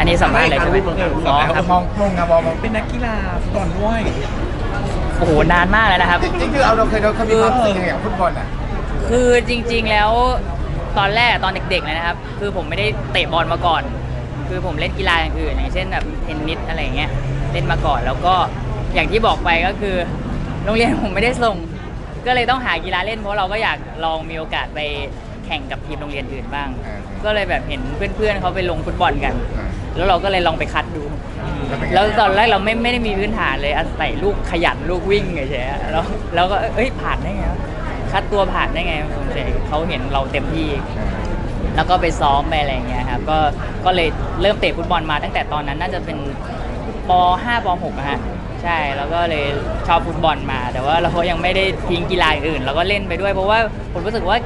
อันนี้สัมภาษณ์เลยใช่ไหมอ๋อครับมองมองนะมองมองเป็นนักกีฬาฟุตบอลด้วยโอ้โหนานมากแล้วนะครับจริงๆคือเอาเราเคยเราเคยมีความรู้สึกยังไงกับฟุตบอลอะคือจริง ๆแล้วตอนแรกตอนเด็กๆเลยนะครับ คือผมไม่ได้เตะบอลมาก่อน คือผมเล่นกีฬาอย่างอื่นอย่างเช่นแบบเทนนิสอะไรอย่างเงี้ยเล่นมาก่อนแล้วก็อย่างที่บอกไปก็คือ โรงเรียนผมไม่ได้ส่ง ก็เลยต้องหากีฬาเล่นเพราะเราก็อยากลองมีโอกาสไปแข่งกับทีมโรงเรียนอื่นบ้างอ่าก็เลยแบบเห็นเพื่อนๆเขาไปลงฟุตบอลกันอ่า แล้วเราก็เลยลองไปคัดดูเป็นไงแล้วตอนแรกเราไม่ไม่ได้มีพื้นฐานเลยอาศัยลูกขยันลูกวิ่งเฉยๆแล้วแล้วก็เอ้ยผ่านได้ไงวะคัดตัวผ่านได้ไงสงสัยเขาเห็นเราเต็มที่อ่าแล้วก็ไปซ้อมไปอะไรอย่างเงี้ยครับก็ก็เลยเริ่มเตะฟุตบอลมาตั้งแต่ตอนนั้นน่าจะเป็นป .5 ป .6 อะฮะใช่แล้วก็เลยชอบฟุตบอลมา แต่ว่าเราก็ยังไม่ได้ทิ้งกีฬาอื่นเราก็เล่นไปด้วยเพราะว่าผมรู้สึกว่า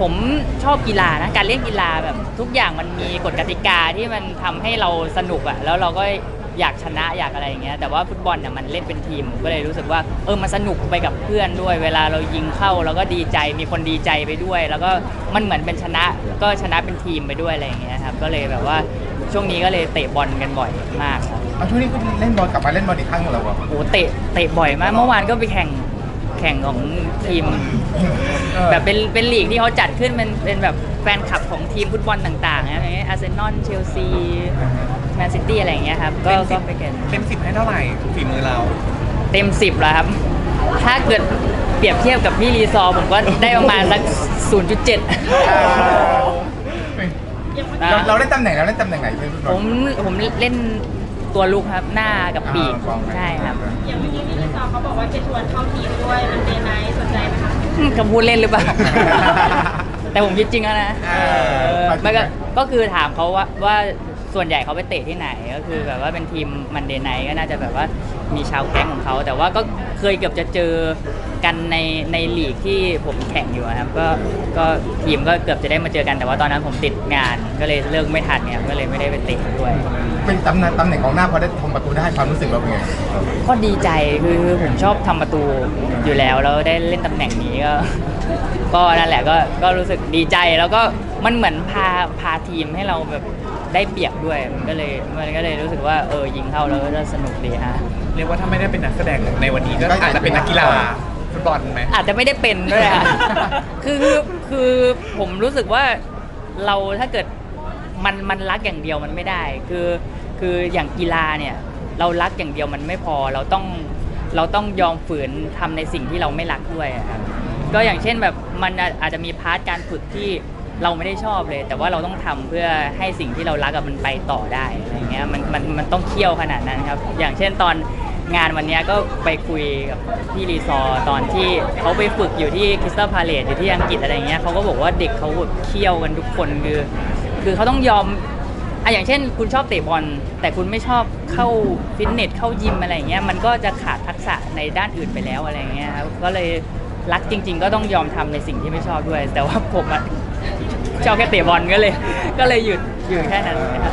ผมชอบกีฬานะการเล่นกีฬาแบบทุกอย่างมันมีกฎกติกาที่มันทำให้เราสนุกอะแล้วเราก็อยากชนะอยากอะไรอย่างเงี้ยแต่ว่าฟุตบอลเนี่ยมันเล่นเป็นทีมผมก็เลยรู้สึกว่าเออมันสนุกไปกับเพื่อนด้วย เวลาเรายิงเข้าเราก็ดีใจมีคนดีใจไปด้วย แล้วก็มันเหมือนเป็นชนะก็ชนะเป็นทีมไปด้วยอะไรอย่างเงี้ยครับก็เลยแบบว่าช่วงนี้ก็เลยเตะบอลกันบ่อยมากครับเอาช่วงนี้ก็เล่นบอลกลับมาเล่นบอลอีกครั้งเหรอวะโอ้เตะเตะบ่อยมากเมื่อวานก็ไปแข่งแข่งของทีมเออแบบเป็นเป็นลีกที่เขาจัดขึ้นเป็นเป็นแบบแฟนคลับของทีมฟุตบอลต่างๆนะอย่างเงี้ยอาร์เซนอลเชลซีแมนซิตี้อะไรอย่างเงี้ยครับก็ก็ไปแข่งเต็มสิบให้เท่าไหร่ฝีมือเรา เต็ม10แล้วครับ ถ้าเกิดเปรียบเทียบกับพี่รีซอร์ผมก็ได้ประมาณสัก0.7 เราเราเล่นตำแหน่งเราเล่นตำแหน่งไหนเป็นฟุตบผอลมผมเล่น ตัวลุกครับหน้ากับปีกอ่ากองไหนใช่ครับอย่างเมื่อกี้ที่รีซอร์เขาบอกว่าจะชวนเข้าทีมด้วยมันเดย์ไนท์สนใจไหมคะคำพูดเล่นหรือเปล่า แต่ผมคิดจริงแล้วนะเออเออไม่ก็ก็คือถามเขาว่าว่าส่วนใหญ่เขาไปเตะที่ไหนก็คือแบบว่าเป็นทีมมันเดย์ไนก็น่าจะแบบว่ามีชาวแก๊งของเขา แต่ว่าก็เคยเกือบจะเจอกันในในลีกที่ผมแข่งอยู่อะครับก็ก็ทีมก็เกือบจะได้มาเจอกันแต่ว่าตอนนั้นผมติดงานก็เลยเลิกไม่ทันเนี่ยก็เลยไม่ได้ไปเตะด้วย เป็นตำแหน่งตำแหน่งของหน้าพอได้ทำประตูได้ความรู้สึกเราเป็นไงก็ดีใจคือผมชอบทำประตูอยู่แล้วแล้วได้เล่นตำแหน่งนี้ก็ ก็นั่นแหละก็ก็รู้สึกดีใจแล้วก็มันเหมือนพาพาทีมให้เราแบบได้เปรียบด้วยมันก็เลยมันก็เลยรู้สึกว่าเออยิงเข้าแล้วก็จะสนุกดีฮะ เรียกว่าถ้าไม่ได้เป็นนักแสดงในวันนี้ก็อาจจะเป็นนักกีฬาฟุตบอลไหม อาจจะไม่ได้เป็นด้วยอะ คือคือคือผมรู้สึกว่าเราถ้าเกิดมันมันรักอย่างเดียวมันไม่ได้ คือ คืออย่างกีฬาเนี่ยเรารักอย่างเดียวมันไม่พอเราต้องเราต้องยอมฝืนทำในสิ่งที่เราไม่รักด้วยครับก็อย่างเช่นแบบมันอาจจะมีพาร์ทการฝึกที่เราไม่ได้ชอบเลย แต่ว่าเราต้องทำเพื่อให้สิ่งที่เรารักอะมันไปต่อได้อะไรเงี้ยมันมันมันต้องเคี่ยวขนาดนั้นครับ อย่างเช่นตอนงานวันนี้ก็ไปคุยกับพี่รีซอร์ตอนที่เขาไปฝึกอยู่ที่คริสตัลพาเลตอยู่ที่อังกฤษอะไรเงี้ยเขาก็บอกว่าเด็กเขาเคี่ยวกันทุกคนคือ คือเขาต้องยอม อะอย่างเช่น คุณชอบเตะบอลแต่คุณไม่ชอบเข้าฟิตเนสเข้ายิมอะไรเงี้ยมันก็จะขาดทักษะในด้านอื่นไปแล้วอะไรเงี้ยครับก็เลยรักจริง ๆ ก็ต้องยอมทำในสิ่งที่ไม่ชอบด้วย แต่ว่าผมอะชอบแค่เตะบอลก็เลย ก็เลยหยุดอยู่แค่นั้นครับ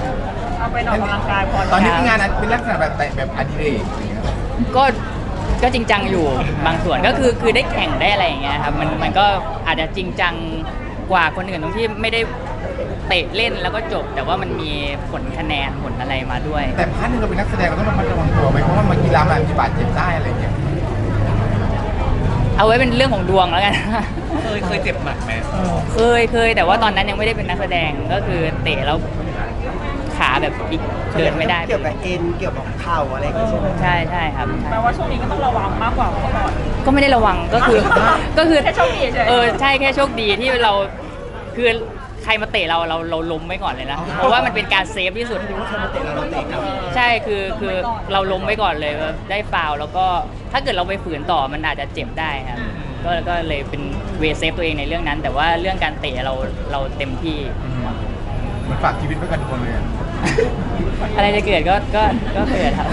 เอาไปออกกำลังกายพอตอนนี้เป็นงานเป็นลักษณะแบบเตะแบบอดิเรกอย่างเงี้ยก็ก็จริงจังอยู่บางส่วนก็คือคือได้แข่งได้อะไรอย่างเงี้ยครับมันมันก็อาจจะจริงจังกว่าคนอื่นตรงที่ไม่ได้ เตะเล่นแล้วก็จบ แต่ว่ามันมีผลคะแนนผลอะไรมาด้วย แต่พาร์ทหนึงเราเป็นนักแสดงเราต้องระมัดระวังตัวไหมเพราะว่ามันกีฬามันมีบาดเจ็บได้อะไรอย่างเงี้ยเอาไว้เป็นเรื่องของดวงแล้วกัน เคยเคยเจ็บหนักไหมเคยเคยแต่ว่าตอนนั้นยังไม่ได้เป็นนักแสดงก็คือเตะแล้วขาแบบพลิกเดินไม่ได้เกี่ยวกับเอ็นเกี่ยวกับเข่าอะไรอย่างเงี้ยใช่ไหมใช่ใช่ครับใช่แปลว่าช่วงนี้ก็ต้องระวังมากกว่าเมื่อก่อน ก็ไม่ได้ระวังก็คือ ก็คือแค่โชคดีเฉยๆเออใช่แค่โชคดีที่เราคือ ใครมาเตะเราเราเราล้มไว้ก่อนเลยนะเพราะว่ามันเป็นการเซฟที่สุดเตะเราเราเตะกลับใช่คือคือเราล้มไว้ก่อนเลยว่าได้ฟาวล์แล้วก็ถ้าเกิดเราไปฝืนต่อมันอาจจะเจ็บได้ครับก็ก็เลยเป็นเวเซฟตัวเองในเรื่องนั้น แต่ว่าเรื่องการเตะเราเราเต็มที่มันฝากชีวิตไว้กับทุกคนเลยอะอะไรจะเกิดก็ก็ก็เกิดครับ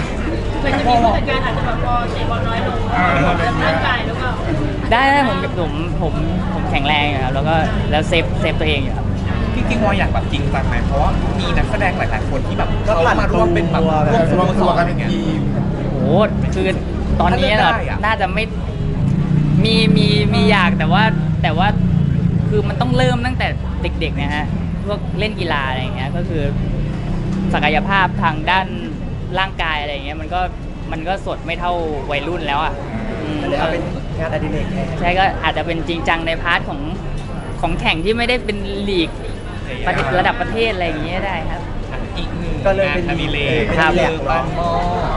เหมือนจะมีผู้จัดการอาจจะแบบพอเตะบอลน้อยลงร่างกายหรือเปล่า ได้ได้ผมผมผมผมแข็งแรงอยู่ครับแล้วก็แล้วเซฟเซฟตัวเองอยู่ครับ พี่กิ๊กวอยอยากแบบจริงจังไหมเพราะว่ามีนักแสดงหลายๆคนที่แบบก็เขาผ่านมาร่วมเป็นแบบตัวร่วมสรโมวมสตัวรกันอเป็นย่างเงี้ยทีมโอ้โหคือตอนนี้ถ้าเลืน่ะอกได้อะ น่าจะไม่มีมีมีอยากแต่ว่าแต่ว่าคือมันต้องเริ่มตั้งแต่เด็กๆนะฮะพวกเล่นกีฬาอะไรอย่างเงี้ยก็คือ ศักยภาพทางด้านร่างกายอะไรอย่างเงี้ยมันก็มันก็สดไม่เท่าวัยรุ่นแล้วอะอืม ก็เลยเอาเป็นงานอดิเรกแทนใช่ก็อาจจะเป็นจริงจังในพาร์ทของของแข่งที่ไม่ได้เป็นลีก ประเทศระดับประเทศอะไรอย่างเงี้ยได้ครับ อีกหนึ่งก็เลยเป็นงานอดิเรกเป็นครับอดิเรกปั้นหม้อ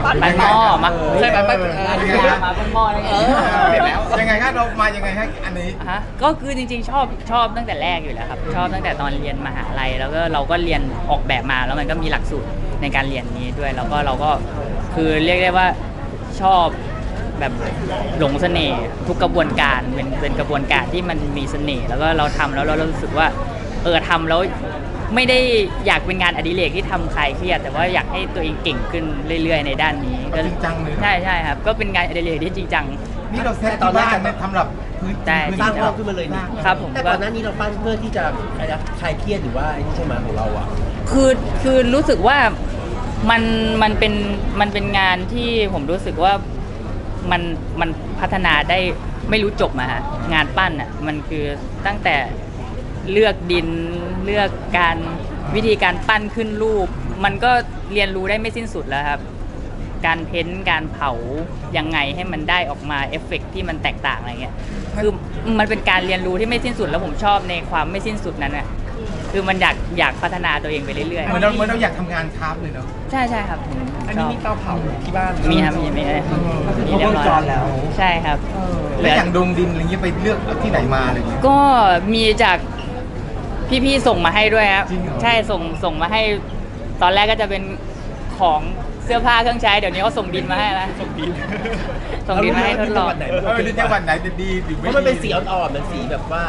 ปั้นหม้อมาใช่ไหมปั้นเออปั้นยังไงฮะมาเป็นหม้อได้ไงเออเสร็จแล้วยังไงฮะเรามายังไงฮะอันนี้ ฮะก็คือจริงๆ ชอบชอบตั้งแต่แรกอยู่แล้วครับ ชอบตั้งแต่ตอนเรียนมหาลัยแล้วก็เราก็เรียนออกแบบมาแล้วมันก็มีหลักสูตรในการเรียนนี้ด้วยแล้วก็เราก็คือเรียกได้ว่าชอบแบบหลงเสน่ห์ทุกกระบวนการเป็นเป็นกระบวนการที่มันมีเสน่ห์แล้วก็เราทำแล้วเรารู้สึกว่า เออทำแล้วไม่ได้อยากเป็นงานอดิเรกที่ทำใครเครียดแต่ว่าอยากให้ตัวเองเก่งขึ้นเรื่อย ๆ ในด้านนี้ก็จริงจังเลยใช่ใช่ครับ ก็เป็นงานอดิเรกที่จริงจัง นี่เราเซตที่บ้านเนี่ยสำหรับพื้นใช่ พื้นสร้างที่ห้องขึ้นมาเลยนี่ครับผมแต่ก่อนหน้านี้เราปั้นเพื่อที่จะอะไรนะคลายเครียดหรือว่าไอ้นี่ใช่ไหมของเราอะคือคือรู้สึกว่ามันมันเป็นมันเป็นงานที่ผมรู้สึกว่ามันมันพัฒนาได้ไม่รู้จบมาฮะงานปั้นอะมันคือตั้งแต่ เลือกดินเลือกการวิธีการปั้นขึ้นรูป มันก็เรียนรู้ได้ไม่สิ้นสุดแล้วครับ การเพ้นท์การเผายังไงให้มันได้ออกมาเอฟเฟกต์ที่มันแตกต่างอะไรเงี้ยคือมันเป็นการเรียนรู้ที่ไม่สิ้นสุดแล้วผมชอบในความไม่สิ้นสุดนั้นอะคือมันอยากอยากพัฒนาตัวเองไปเรื่อยเหมือนเราเหมือนเราอยากทำงานคราฟต์เลยเนาะๆใช่ใช่ครับผมอันชนี้อบมีเตาเผาที่บ้านมีครับมีมีมีเรียบร้อยครบวงจรแล้วใช่ครับเหลืแล้วออย่างดงดินอะไรเงี้ยไปเลือกเอาที่ไหนมาอะไรเงี้ยก็มีจาก พี่ๆส่งมาให้ด้วยครับจริงเหรอใช่ส่งส่งมาให้ ตอนแรกก็จะเป็นของเสื้อผ้าเครื่องใช้เดี๋ยวนี้เขาส่งดินมาให้แล้ว ส่งดินส่งดินมาให้ทดลอง เออดินจังหวัดไหนจะดีหรือเพไม่ราะมันเป็นสีอ่อนๆมันสีแบบว่า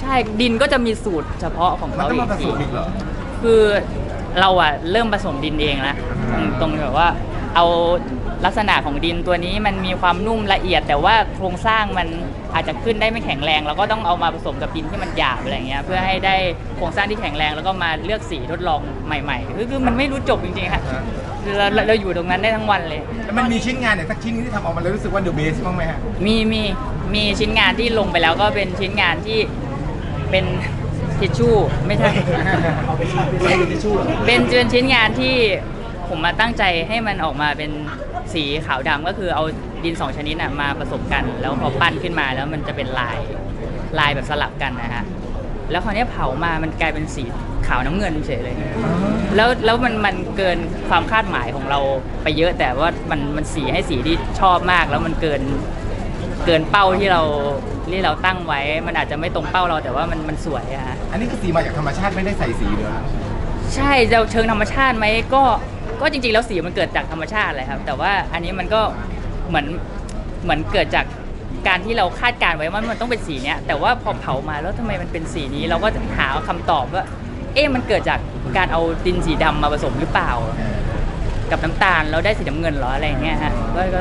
ใช่ดินก็จะมีสูตรเฉพาะของมันเขาต้องอีมากผทีสมอีกเหรอ คือเราอะเริ่มผสมดินเองแล้วอืมตรงแบบว่า เอาลักษณะของดินตัวนี้มันมีความนุ่มละเอียด แต่ว่าโครงสร้างมันอาจจะขึ้นได้ไม่แข็งแรงเราก็ต้องเอามาผสมกับดินที่มันหยาบอะไรเงี้ยเพื่อให้ได้โครงสร้างที่แข็งแรงแล้วก็มาเลือกสีทดลองใหม่ๆคือคือมันไม่รู้จบจริงๆฮะเราเราเราอยู่ตรงนั้นได้ทั้งวันเลย แล้วมันมีชิ้นงานเนี่ยสักชิ้นที่ทำออกมาแล้วรู้สึกว่าเดอะเบสบ้างไหมฮะมีมีมีชิ้นงานที่ลงไปแล้วก็เป็นชิ้นงานที่เป็นทิชชู่ไม่ใช่เอาไปใช้ไปใช้ในทิชชู่เป็นเป็นชิ้นงานที่ ผมมาตั้งใจให้มันออกมาเป็นสีขาวดำก็คือเอาดินสองชนิดน่ะมาผสมกัน แล้วพอปั้นขึ้นมาแล้วมันจะเป็นลายลายแบบสลับกันนะฮะแล้วคราวเนี้ยเผามามันกลายเป็นสีขาวน้ำเงินเฉยเลย แล้วแล้วมันมันเกินความคาดหมายของเราไปเยอะแต่ว่ามันมันสีให้สีที่ชอบมาก แล้วมันเกินเกินเป้าที่เราที่เราตั้งไว้ มันอาจจะไม่ตรงเป้าเราแต่ว่ามันมันสวยอะฮะอันนี้คือสีมาจากธรรมชาติไม่ได้ใส่สีเลยเหรอใช่จะเชิงธรรมชาติไหมก็ ก็จริงๆแล้วสีมันเกิดจากธรรมชาติเลยครับ แต่ว่าอันนี้มันก็เหมือนเหมือนเกิดจากการที่เราคาดการณ์ไว้ว่ามันต้องเป็นสีเนี้ยแต่ว่าพอเผามาแล้วทำไมมันเป็นสีนี้เราก็หาคำตอบว่าเอ๊ะมันเกิดจากการเอาดินสีดำมาผสมหรือเปล่า กับน้ำตาลแล้วได้สีน้ำเงินเหรออะไรอย่างเงี้ยฮะก็ก็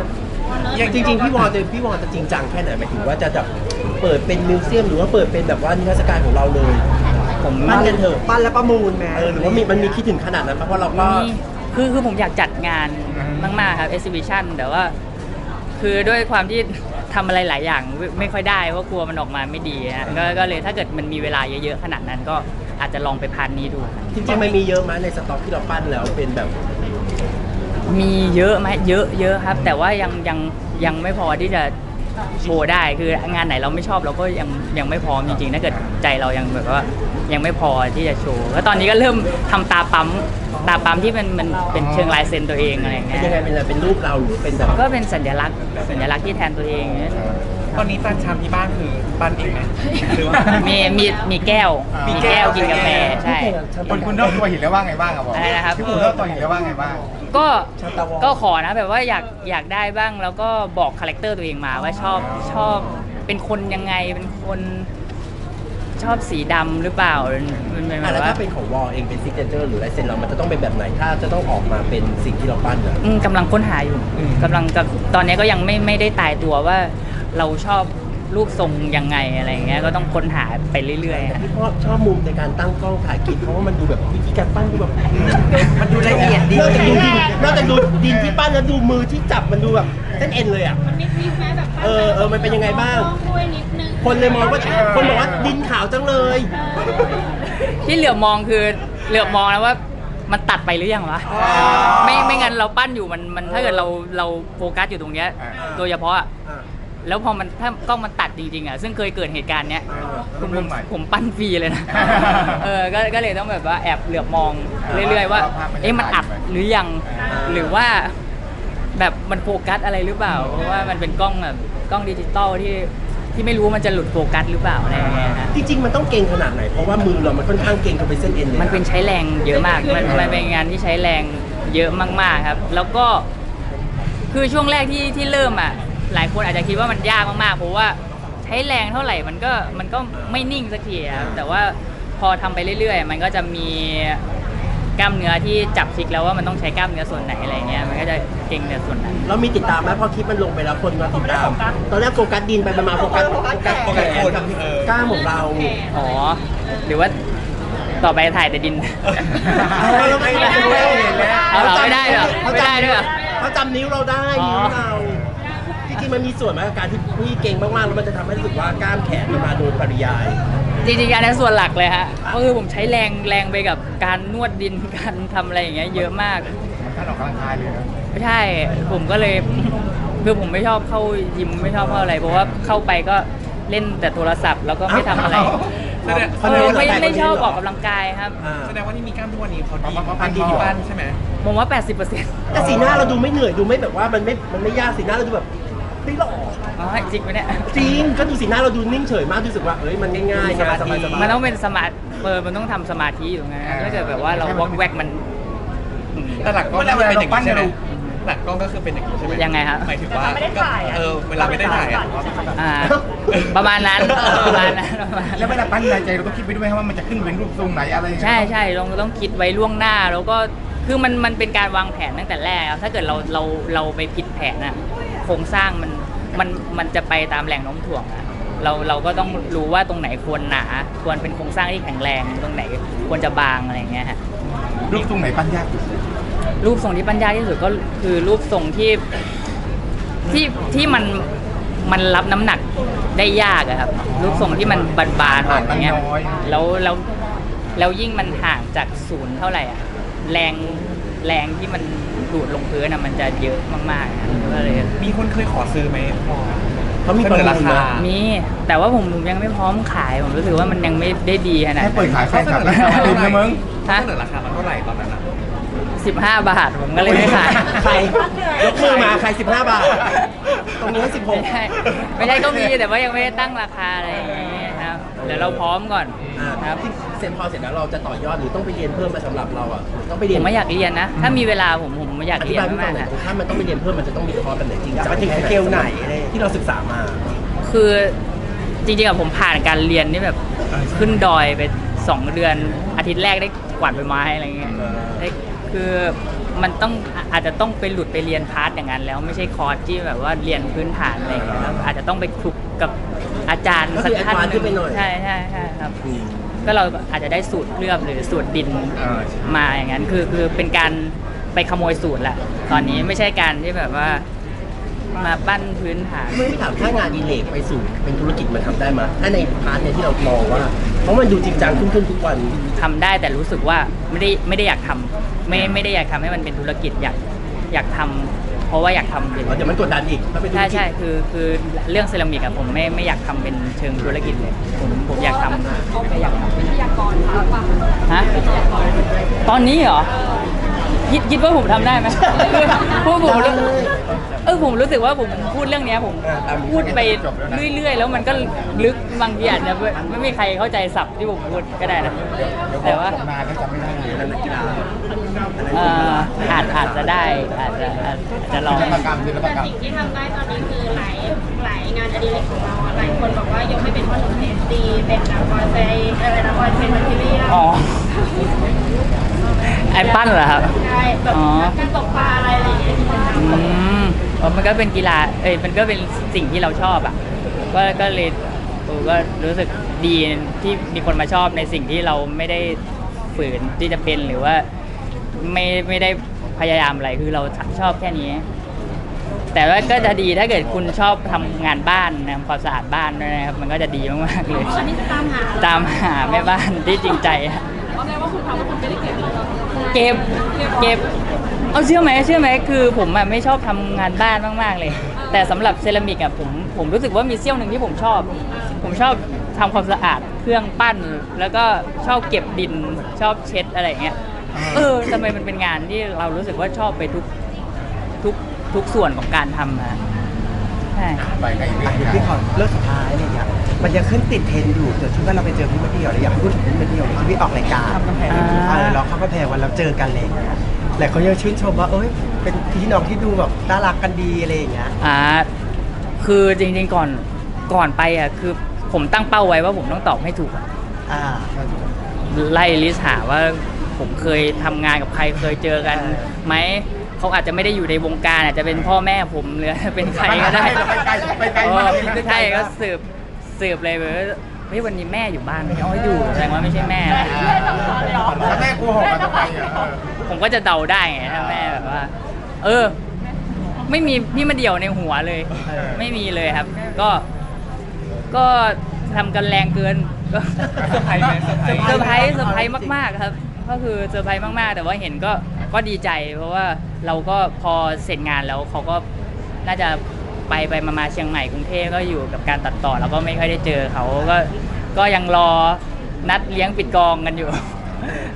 จริงๆพี่วอนจะพี่วอนจะจริงจังแค่ไหนหมายถึงว่าจะแบบเปิดเป็นมิวเซียมหรือว่าเปิดเป็นแบบว่านิทรรศการของเราเลยผม ปั้นกันเถอะปั้นแล้วประมูลแม่เออหรือว่ามีมันมีคิดถึงขนาดนั้นปะเพราะเราก็มี คือคือผมอยากจัดงานมากๆครับ exhibition แต่ว่า คือด้วยความที่ทำอะไรหลายอย่างไม่ไม่ค่อยได้เพราะกลัวมันออกมาไม่ดีฮะก็ก็เลยถ้าเกิดมันมีเวลาเยอะๆขนาดนั้นก็อาจจะลองไปพันนี้ดูครับ จริงๆมันมีเยอะไหมในสต็อกที่เราปั้นแล้วเป็นแบบ มีเยอะไหมเยอะเยอะครับ แต่ว่ายังยังยังไม่พอที่จะ โชว์ได้คืองานไหนเราไม่ชอบเราก็ยังยังไม่พร้อมจริงๆถ้าเกิดใจเรายังแบบว่ายังไม่พอที่จะโชว์แล้วตอนนี้ก็เริ่มทำตาปั๊มตาปั๊มที่มันมันเป็นเชิงลายเซ็นตัวเองอะไรอย่างเป็เงี้นยยังไงเป็นอะไรเป็นรูปเราหรือเป็นแบบก็เป็นสัญลักษณ์สัญลักษณ์ที่แทนตัวเองตอนนี้จานชามที่บ้านคือปั้นเองไหมหรือว่า มีมีมีแก้วมีแก้วกินกาแฟใช่ คนคุณรอบตัวเห็นแล้วว่าไงบ้างอะบอกอะไรนะครับที่คุณรอบตัวเห็นแล้วว่าไงบ้าง ก็ก็ขอนะแบบว่าอยากอยากได้บ้าง แล้วก็บอกคาแรคเตอร์ตัวเองมาว่าชอบชอบเป็นคนยังไงเป็นคนชอบสีดำหรือเปล่ามันเป็นแบอะบแล้วว่าถ้าเป็นของวอลเองเป็นซิกเนเจอร์หรือลายเซ็นเรามันจะต้องเป็นแบบไหนถ้าจะต้องออกมาเป็นสิ่งที่เราปั้นอะอืมกำลังค้นหาอยู่กำลังจะตอนนี้ก็ยังไม่ไม่ได้ตายตัวว่าเราชอบ รูปทรงยังไงอะไรอย่างเงี้ยก็ต้องค้นหาไปเรื่อยๆแต่อะพี่ชอบชอบมุมในการตั้งกล้องถ่ายคลิปเพราะว่ามันดูแบบวิธีการปั้นดูแบบมันดูละเอียดดีนอกจากดูดินนอกจากดูดินที่ปั้นแล้วดูมือที่จับมันดูแบบเส้นเอ็นเลยอะ มันมีคลิปไหมแบบเออเออมันเป็นยังไงบ้างต้องด้วยนิดนึงคนเลยมองว่าคนบอกว่าดินขาวจังเลย ที่เหลือบมองคือเหลือบมองแล้วว่ามันตัดไปหรือยังวะไม่ไม่งั้นเราปั้นอยู่มันมันถ้าเกิดเราเราโฟกัสอยู่ตรงเนี้ยอ่าโดยเฉพาะอะอะ แล้วพอมันถ้ากล้องมันตัดจริงๆอะซึ่งเคยเกิดเหตุการณ์เนี้ยผมเรื่องใหม่ ผมปั้นฟรีเลยนะเออก็ก็เลยต้องแบบว่าแอบเหลือบมองเรื่อยๆว่าว่าภาพมันจะเอ๊ะมันอัดถ่ายไปหรือยังหรือว่าแบบมันโฟกัสอะไรหรือเปล่าเพราะว่ามันเป็นกล้องแบบกล้องดิจิตอลที่ที่ไม่รู้ว่ามันจะหลุดโฟกัสหรือเปล่าอะไรอย่างเงี้ยฮะจริงๆมันต้องเก่งขนาดไหน เพราะว่ามือเรามันค่อนข้างเก่งจนเป็นเส้นเอ็นเลยะมันเป็นใช้แรงเยอะมากมันมันเป็นงานที่ใช้แรงเยอะมากๆครับ แล้วก็คือช่วงแรกที่ที่เริ่มอะ หลายคนอาจจะคิดว่ามันยากมากๆ เพราะว่าใช้แรงเท่าไหร่มันก็มันก็ไม่นิ่งสักทีครับแต่ว่าพอทำไปเรื่อยๆ มันก็จะมีกล้ามเนื้อที่จับทิกแล้วว่ามันต้องใช้กล้ามเนื้อส่วนไหนอะไรเงี้ยมันก็จะเก่งแต่ส่วนนั้นเรามีติดตามไหมพอคลิปมันลงไปแล้วคนมาติดตาม ตอนแรกโฟกัสดินไปประมาณโฟกัสโฟกัสโฟกัสคนกับเออกล้ามของเราอ๋อหรือว่าต่อไปถ่ายแต่ดินเอาแล้วไม่ได้เอาเหรอไม่ได้เหรอไม่ได้ด้วยเหรอเขาจำนิ้วเราได้อ๋อนิ้วเราจ ริงๆมันมีส่วนไหมกับการที่พี่เก่งมากๆแล้วมันจะทำให้รู้สึกว่ากล้ามแขนมันมาโดยปริยาย จริงๆอันนั้นส่วนหลักเลยฮะก็คือผมใช้แรงแรงไปกับการนวดดินการทำอะไรอย่างเงี้ยเยอะมากมันท่านออกกำลังกายเลยนะไม่ใช่ผมก็เลยคือผมไม่ชอบเข้ายิมไม่ชอบเข้าอะไรเพราะว่าเข้าไปก็เล่นแต่โทรศัพท์แล้วก็ไม่ทำอะไรแสดงเออไม่ไม่ชอบออกกำลังกายครับ อ่าแสดงว่าที่มีกล้ามทุกวันนี้เพราะเพราะดีเพราะปั้นดีที่ปั้นใช่ไหมผมว่า 80%แต่สีหน้าเราดูไม่เหนื่อยดูไม่แบบว่ามันไม่มันไม่ยากสีหน้าเราดูแบบ ไม่หล่ออ๋อจริงไหมเนี่ยจริงก็ดูสีหน้าเราดูนิ่งเฉยมากรู้สึกว่าเอ้ยมันง่ายๆงานสบายๆมันต้องเป็นสมาธิเออมันต้องทำสมาธิอยู่ไงถ้าเกิดแบบว่าเราวอกแวกมันอืมแต่หลังกล้องก็เป็นอย่างนี้ใช่ไหมหลังกล้องก็คือเป็นอย่างนี้ใช่ไหมยังไงครับหมายถึงว่าเออเวลาไม่ได้ถ่ายอะอ่าประมาณนั้นประมาณนั้นประมาณนั้นแล้วเวลาปั้นในใจเราต้องคิดไปด้วยไหมว่ามันจะขึ้นเป็นรูปทรงไหนอะไรยังไงใช่ใช่เราต้องคิดไว้ล่วงหน้าแล้วก็คือมันมันเป็นการวางแผนตั้งแต่แรกครับถ้าเกิดเราเราเราไปผิดแผนอะ โครงสร้างมันมันมันจะไปตามแรงโน้มถ่วงอะเราเราก็ต้องรู้ว่าตรงไหนควรหนาควรเป็นโครงสร้างที่แข็งแรงตรงไหนควรจะบางอะไรอย่างเงี้ยฮะรูปทรงไหนปั้นยากสุดรูปทรงที่ปัญญากที่สุดก็คือรูปทรงที่ที่ที่มันมันรับน้ำหนักได้ยากอะครับ รูปทรงที่มันบานๆหน่อยอย่างเงี้ยแล้วแล้วแล้วยิ่งมันห่างจากศูนย์เท่าไหร่อะแรง แรงที่มันดูดลงพื้นอะมันจะเยอะมากๆอะก็เลย มีคนเคยขอซื้อไหมพอเขามีเสประนอมูราลคานะมีแต่ว่าผมยังไม่พร้อมขาย ผมรู้สึกว่ามันยังไม่ได้ดีขนาดแค่เปิดขายแฟนคลับแล้วเขาเสนอตื่นนะมึงฮะเสนอราคามันเท่าไหร่ตอนนั้นอะสิบห้าบาทผมก็เลยไม่ขายใครยกมือมาใคร15บาท ตรงนี้ให้ไม่ใช่ไม่ใช่ก็มีแต่ว่ายังไม่ได้ตั้งราคาอะไรอย่างเงี้ยครับเดี๋ยวเราพร้อมก่อน16อ่าครับที่เซ็นพอเสร็จแล้วเราจะต่อยอดหรือต้องไปเรียนเพิ่มมาสำหรับเราอะต้องไปเรีผยนมไม่อยากเรียนนะ ถ้ามีเวลาผมผมไม่อยากอธิเรียนบายพี่ฟัมางกหน่อยๆอะถ้ามันต้องไปเรียนเพิ่มมันจะต้องมีคอร์สแบบไหนจริงจังไปถึงสเกลไหนอะไร ที่เราศึกษามา คือจริงๆอะผมผ่านการเรียนนี่แบบขึ้นดอยไปสองเดือนอาทิตย์แรกได้กวาดใบไม้อะไรเงี้ยเออ ได้คือมันต้องอาจจะต้องไปหลุดไปเรียนพาร์ทอย่างนั้นแล้วไม่ใช่คอร์สที่แบบว่าเรียนพื้นฐานอะไรเงี้ยแล้วอาจจะต้องไปคลุกกับ อาจารย์ก็สัคืกอแอดท่านวานซ์หขึ้นึ่นไปงหน่อย ใช่ใช่ใช่ครับ อืม ก็เราอาจจะได้สูตรเคลือบหรือสูตรดินเออใช่ มาอย่างนั้นคือคือเป็นการไปขโมยสูตรแหละตอนนี้ไม่ใช่การที่แบบว่ามาปั้นพื้นฐาน ไม่ถามถ้างานดีเลกไปสู่เป็นธุรกิจมันทำได้ไหมถ้าในพาร์ทเนี่ยที่เรามองว่า เพราะมันดูจริงจังขึ้นขึ้นทุกวัน ทำได้แต่รู้สึกว่าไม่ได้ไม่ได้อยากทำไม่ไม่ได้อยากทำให้มันเป็นธุรกิจอยากอยากทำ เพราะว่าอยากทำเป็นเดี๋ยวมันกดดันอีกถ้าเป็นธุรใช่กิจใช่คือคือเรื่องเซรามิกอะผมไม่ไม่อยากทำเป็นเชิงธุรกิจเลยผมผมอยากทำไม่อยากทำวิทยากรฮะ ตอนนี้เหรอ คิดคิดว่าผมทำได้ไหมคือพูดผมรู้เออผมรู้สึกว่าผมพูดเรื่องเนี้ยผมพูดไปเรื่อยๆ แล้วมันก็ลึกบางทีอาจจะไม่ไม่มีใครเข้าใจศัพท์ที่ผมพูดก็ได้นะเดี๋ยวบแต่อกว่าตำนานแล้วจำไม่ได้เลยนักกีฬาเอ่ออาจอาจจะได้อาจจะอาจจะลองศิลปกรรมศิลปแต่กรรมสิ่งที่ทำได้ตอนนี้คือหลายหลายงานอดิเรกของเราอะหลายคนบอกว่ายกให้เป็นพ่อหนุ่มเอสดีเป็นนักบอลเซอะไรนะบอลเซนมาทีเรียลอ๋อ ไอ้ปั้นเหรอครับ ใช่แบบอ๋อ การตกปลาอะไรอะไรอย่างเงี้ยที่มันทำอืมอ๋อมันก็เป็นกีฬา เอ้ย มันก็เป็นสิ่งที่เราชอบอะ ก็ ก็เลยเออก็รู้สึกดีที่มีคนมาชอบในสิ่งที่เราไม่ได้ฝืนที่จะเป็นหรือว่า ไม่ไม่ได้พยายามอะไรคือเราชอบแค่นี้ แต่ว่าก็จะดีถ้าเกิดคุณชอบทำงานบ้านทำความสะอาดบ้านด้วยนะครับ มันก็จะดีมากๆเลย อันนี้จะตามหาตามหาแม่บ้านที่จริงใจอะว่าไงว่าคุณทำแล้วคุณไม่ได้เก็บเราใเก็บเก็บเอาเชื่อไหมเชื่อไหมคือผมอะไม่ชอบทำงานบ้านมาก ๆ เลย แต่สำหรับเซรามิกอะผมผมรู้สึกว่ามีเสี้ยวหนึ่งที่ผมชอบ ผมชอบทำความสะอาดเครื่องปั้น แล้วก็ชอบเก็บดินชอบเช็ดอะไรอย่างเงี้ยเออทำไมมันเป็นงานที่เรารู้สึกว่าชอบไปทุกทุกทุกส่วนของการทำอะใช่ ไปกับอีกเรื่องหเดี๋ยวนึ่งพี่ขอเลิกสุดท้ายอะไรอย่างเงี้ย มันยังขึ้นติดเทรนด์อยู่เดี๋ยวช่วงนั้นเราไปเจอพี่มาเดียวเลยอยากพูดถึงพี่มาเดียวที่พี่ออกรายการเออเราเข้ากำแพงวันเราเจอกันเลยหลายคนยังชื่นชมว่าเอ้ยเป็นพี่น้องที่ดูแบบน่ารักกันดีอะไรอย่างเงี้ยอ่าคือจริงๆก่อนก่อนไปอะคือผมตั้งเป้าไว้ว่าผมต้องตอบให้ถูกอะอ่าไล่ลิสต์หาว่าผมเคยทำงานกับใครเคยเจอกันไหมเขาอาจจะไม่ได้อยู่ในวงการอาจจะเป็นพ่อแม่ผมหรือเป็นใครก็ได้ไปไกลไปไกลเอมาอกใช่ก็สืบ สืบเลยแบบว่าเฮ้ยวันนี้แม่อยู่บ้านไหมอ๋ออยู่แสดงว่าไม่ใช่แม่นะแล้วแม่กลัวหกกันทำไมอะเออผมก็จะเดาได้ไงถ้าแม่แบบว่า เออ ไม่มีพี่มาเดี่ยวในหัวเลยเออไม่มีเลยครับ ก็ ก็ทำกันแรงเกินก็ เซอร์ไพรส์ไหมเซอร์ไพรส์ เซอร์ไพรส์เซอร์ไพรส์มากๆครับ ก็คือเซอร์ไพรส์มากๆ แต่ว่าเห็นก็ก็ดีใจ เพราะว่าเราก็พอเสร็จงานแล้วเขาก็น่าจะ ไปไปมามาเชียงใหม่กรุงเทพก็อยู่กับการตัดต่อ แล้วก็ไม่ค่อยได้เจอเขาก็ก็ยังรอนัดเลี้ยงปิดกองกันอยู่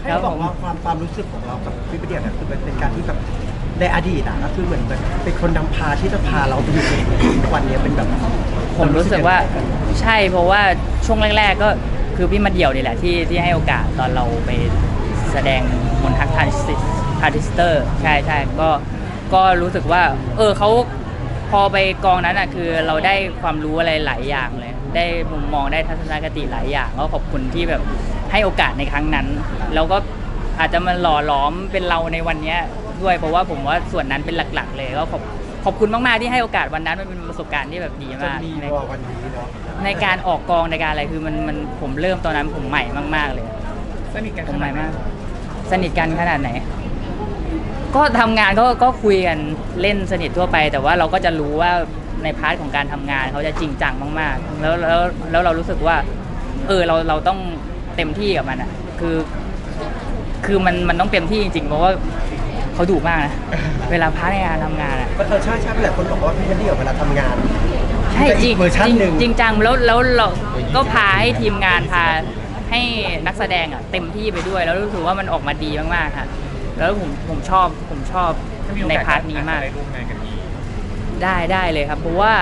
ให้เราบอกว่าความความรู้สึกของเรากับพี่ประเดียวเนี่ยคือมันเป็นการที่แบบในอดีตอะก็คือเหมือนแบบเป็นคนนำพาที่จะพาเราไปอยู่ในทุกวันเนี้ยเป็นแบบผมรู้สึกว่าใช่เพราะว่าช่วงแรก ๆ ก็คือพี่มาเดี่ยวนี่แหละที่ที่ให้โอกาสตอนเราไปแสดงมนทักทานทาริสเตอร์ ใช่ใช่ก็ก็รู้สึกว่า เออเขา พอไปกองนั้นอะคือเราได้ความรู้อะไรหลายอย่างเลย ได้มุมมองได้ทัศนคติหลายอย่างก็ขอบคุณที่แบบให้โอกาสในครั้งนั้นแล้วก็อาจจะมาหล่อหลอมเป็นเราในวันเนี้ยด้วยเพราะว่าผมว่าส่วนนั้นเป็นหลัก ๆ เลยก็ขอบขอบคุณมากๆที่ให้โอกาสวันนั้นมันเป็นประสบการณ์ที่แบบดีจนมากมีในวอวันนี้เนาะในการออกกองในการอะไรคือมันมันผมเริ่มตอนนั้นผมใหม่มาก ๆเลยสนิทกันผขมใหนาม่ดไหนมาก สนิทกันขนาดไหน ก็ทำงานก็ก็คุยกันเล่นสนิททั่วไป แต่ว่าเราก็จะรู้ว่าในพาร์ทของการทำงานเขาจะจริงจังมากๆ แล้วแล้วแล้วเรารู้สึกว่า เออเราเราต้องเต็มที่กับมันอะคือ คือมันมันต้องเต็มที่จริงๆเพราะว่าเขาดุมากนะเวลาพาร์ทในการทำงานอะ ก็เออใช่ใช่หลายคนบอกว่าพี่ประเดียวเวลาทำงาน ใช่จริงเวอร์ชันจริงหนึ่ง จริงจังแล้วแล้วเราก็พาให้ทีมงานพาให้นักแสดงอะเต็มที่ไปด้วย แล้วรู้สึกว่ามันออกมาดีมากๆค่ะ แล้วผมผมชอบผมชอบถ้มีโอในกสพาร์ทนี้มาก ได้ร่วมงานกันอีกได้ได้เลยครับเพราะว่า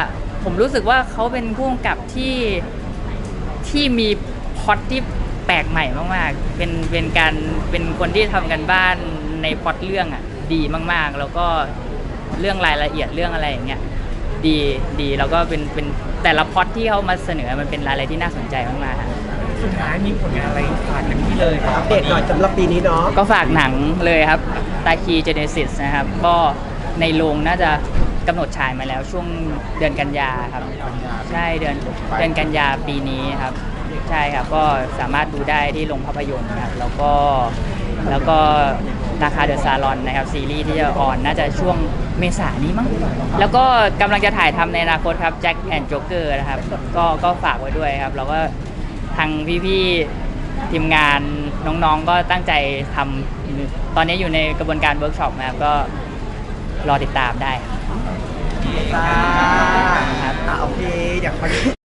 ผมรู้สึกว่าเขาเป็นผู้กำกับที่ที่มีพล็อตที่แปลกใหม่มากๆ เป็นเป็นการเป็นคนที่ทำกันบ้านในพล็อตเรื่องอะดีมากๆ แล้วก็เรื่องรายละเอียดเรื่องอะไรอย่างเงี้ยดีดีแล้วก็เป็นเป็นแต่ละพล็อตที่เขามาเสนอมันเป็นอะไรที่น่าสนใจมากๆฮะ สุดท้ายมีผลงานอะไรฝากกันที่เลยครับอัปเดตหน่อยสำหรับปีนี้เนาะก็ฝากหนังเลยครับ ตาคีเจเนซิสนะครับ ก็ในโรงน่าจะกำหนดฉายมาแล้วช่วงเดือนกันยาครับ ใช่เดือนเดือนกันยาปีนี้ครับ ใช่ครับ ก็สามารถดูได้ที่โรงภาพยนตร์ครับ แล้วก็แล้วก็ราคาเดอะซาลอนนะครับ ซีรีส์ที่จะออนน่าจะช่วงเมษานนี้มั้งแล้วก็กำลังจะถ่ายทำในอนาคตครับแจ็คแอนด์โจ๊กเกอร์นะครับ ก็ก็ฝากไว้ด้วยครับ แล้วก็ ทางพี่ๆทีมงานน้องๆก็ตั้งใจทำตอนนี้อยู่ในกระบวนการเวิร์กช็อปนะครับก็รอติดตามได้ครับอ่าโอเคเดี๋ยวเขา